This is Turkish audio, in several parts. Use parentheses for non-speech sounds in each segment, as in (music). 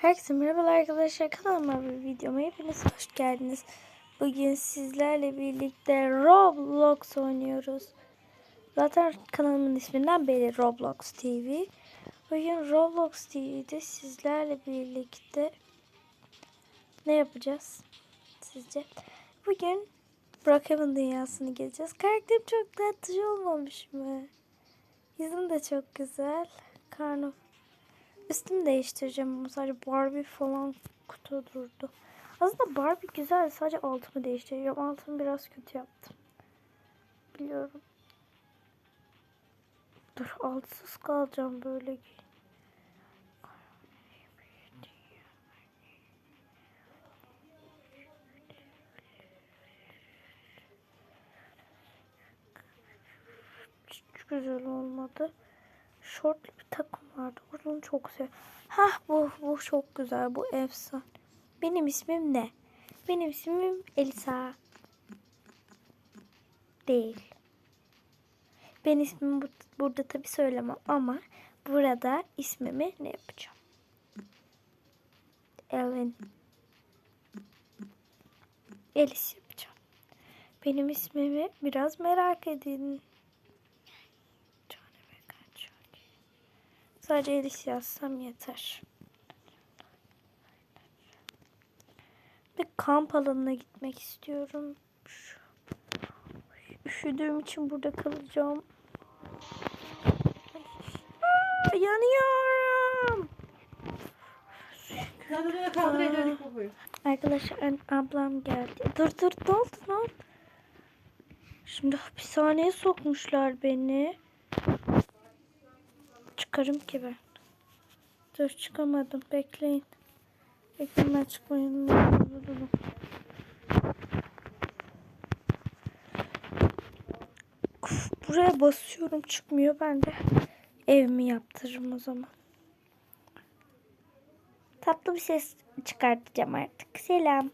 Herkese merhabalar arkadaşlar kanalıma bir videoma hepiniz hoş geldiniz. Bugün sizlerle birlikte Roblox oynuyoruz. Zaten kanalımın isminden belli Roblox TV. Bugün Roblox TV'de sizlerle birlikte ne yapacağız sizce? Bugün Brookhaven dünyasını gezeceğiz. Karakterim çok tatlı olmamış mı? Yüzüm de çok güzel. Karnım Üstümü değiştireceğim sadece Barbie falan kutu durdu. Aslında Barbie güzel sadece altımı değiştireceğim. Altımı biraz kötü yaptım. Biliyorum. Dur altsız kalacağım böyle. Hiç güzel olmadı. Şortlu bir takım vardı. Onu çok sev. Hah bu bu çok güzel. Bu efsane. Benim ismim ne? Benim ismim Elisa. Değil. Ben ismimi bu, burada tabi söylemem ama burada ismimi ne yapacağım? Ellen. Elis yapacağım. Benim ismimi biraz merak edin. Sadece Elis yazsam yeter. Bir kamp alanına gitmek istiyorum. Üşüdüğüm için burada kalacağım. Aa, yanıyorum. Arkadaşlar ablam geldi. Dur dur ne oldu? Şimdi hapishaneye sokmuşlar beni çıkarım ki ben. Dur çıkamadım. Bekleyin. Bekleyin ben çıkmayayım. Buraya basıyorum çıkmıyor. Ben de evimi yaptırırım o zaman. Tatlı bir ses çıkartacağım artık. Selam.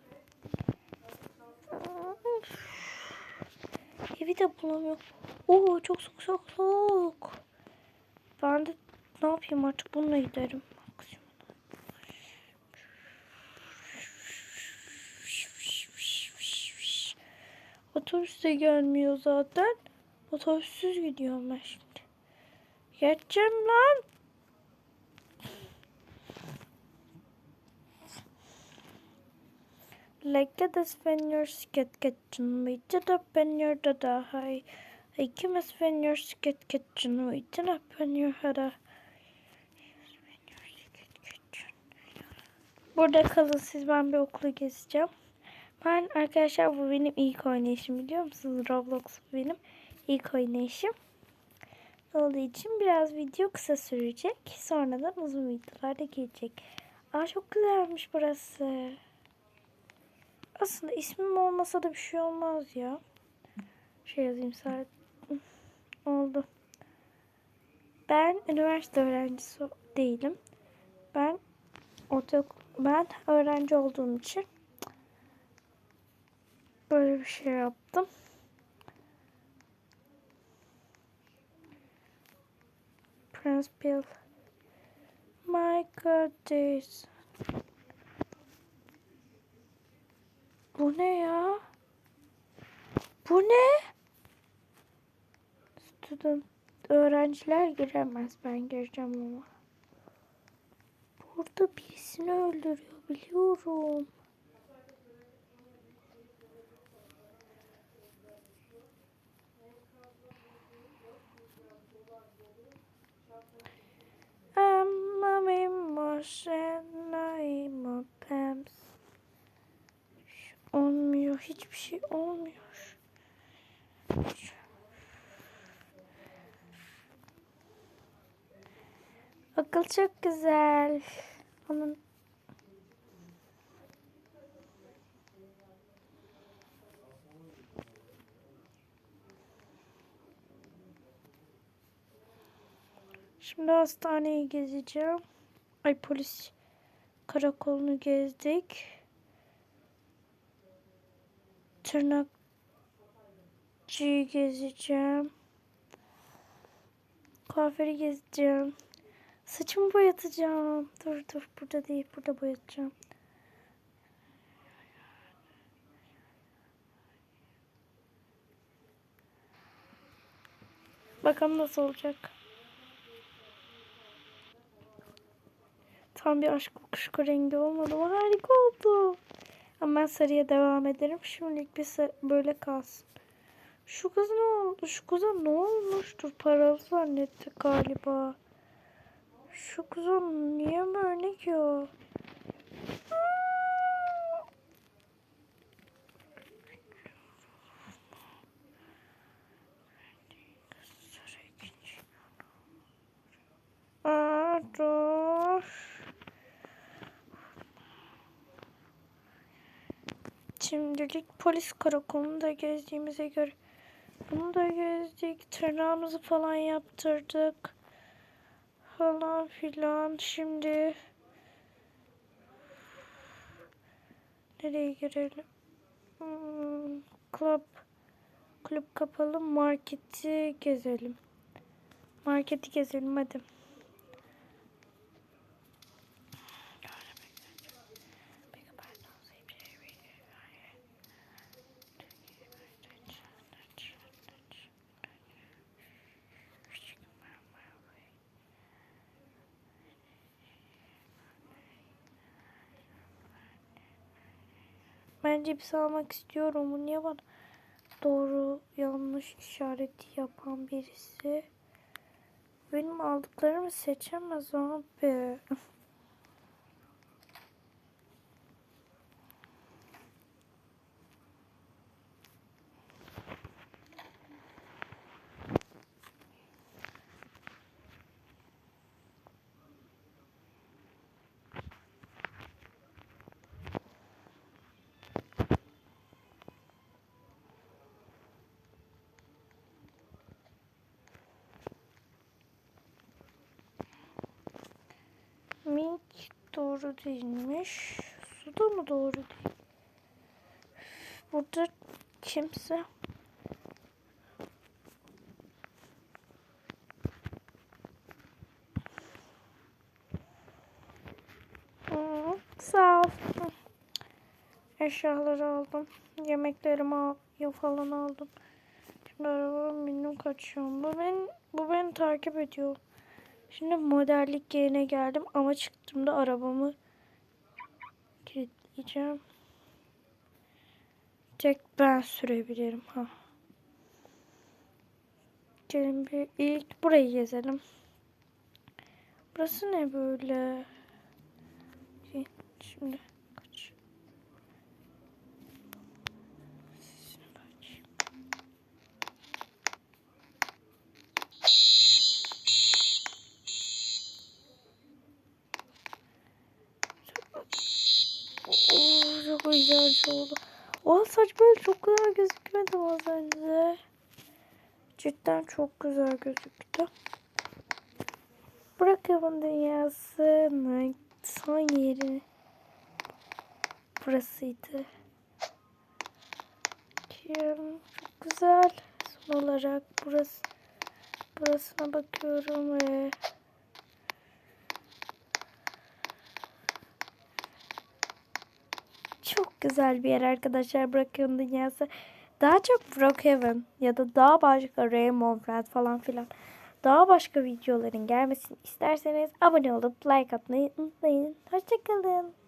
Evi de bulamıyorum. Oo çok soğuk çok soğuk. Ben de ne yapayım artık bununla giderim. Otobüs de gelmiyor zaten. Otobüssüz gidiyorum ben şimdi. Geçeceğim lan. Like this when you're scared kitchen, wait it up when you're the high. Like you must when you're scared kitchen, wait it up when you're the Burada kalın siz ben bir okulu gezeceğim. Ben arkadaşlar bu benim ilk oynayışım biliyor musunuz? Roblox bu benim ilk oynayışım. Olduğu için biraz video kısa sürecek. Sonradan uzun videolar da gelecek. Aa çok güzelmiş burası. Aslında ismim olmasa da bir şey olmaz ya. Şey yazayım sadece. (laughs) Oldu. Ben üniversite öğrencisi değilim. Ben ortaokul ben öğrenci olduğum için böyle bir şey yaptım. Prince Bill. My goodness. Bu ne ya? Bu ne? Student öğrenciler giremez. Ben gireceğim ama. Burada birisini öldürüyor biliyorum. Ama emotional pems. Olmuyor. Hiçbir şey olmuyor. Akıl çok güzel. Onun Şimdi hastaneyi gezeceğim. Ay polis karakolunu gezdik. Tırnakçıyı gezeceğim. Kuaförü gezeceğim. Saçımı boyatacağım. Dur dur burada değil burada boyatacağım. Bakalım nasıl olacak. Tam bir aşk kuşku rengi olmadı ama harika oldu. Ama ben sarıya devam ederim. Şimdilik bir böyle kalsın. Şu kız ne oldu? Şu kıza ne olmuştur? Paralı zannetti galiba. Şu kıza niye böyle ki o? Şimdilik polis karakolunu da gezdiğimize göre bunu da gezdik. Tırnağımızı falan yaptırdık. Falan filan. Şimdi nereye girelim? Hmm, club kapalı marketi gezelim. Marketi gezelim hadi. Ben cips almak istiyorum. Bu niye bana doğru yanlış işareti yapan birisi? Benim aldıklarımı seçemez abi. Doğru değilmiş. Su da mı doğru değil? Burada kimse Sağ ol. Eşyaları aldım. Yemeklerimi falan aldım. Şimdi arabam bindim kaçıyorum. Bu beni, bu beni takip ediyor. Şimdi modellik yerine geldim ama çıktığımda arabamı kilitleyeceğim. Tek ben sürebilirim ha. Gelin bir ilk burayı gezelim. Burası ne böyle? Şimdi İğrenç oldu. O saç böyle çok güzel gözükmedi az önce. Cidden çok güzel gözüktü. Bırakalım dünyasını son yeri burasıydı. Bakıyorum. Çok güzel. Son olarak burası burasına bakıyorum ve çok güzel bir yer arkadaşlar Brookhaven dünyası. Daha çok Brookhaven ya da daha başka Rainbow Friends falan filan daha başka videoların gelmesini isterseniz abone olup like atmayı unutmayın. Hoşçakalın.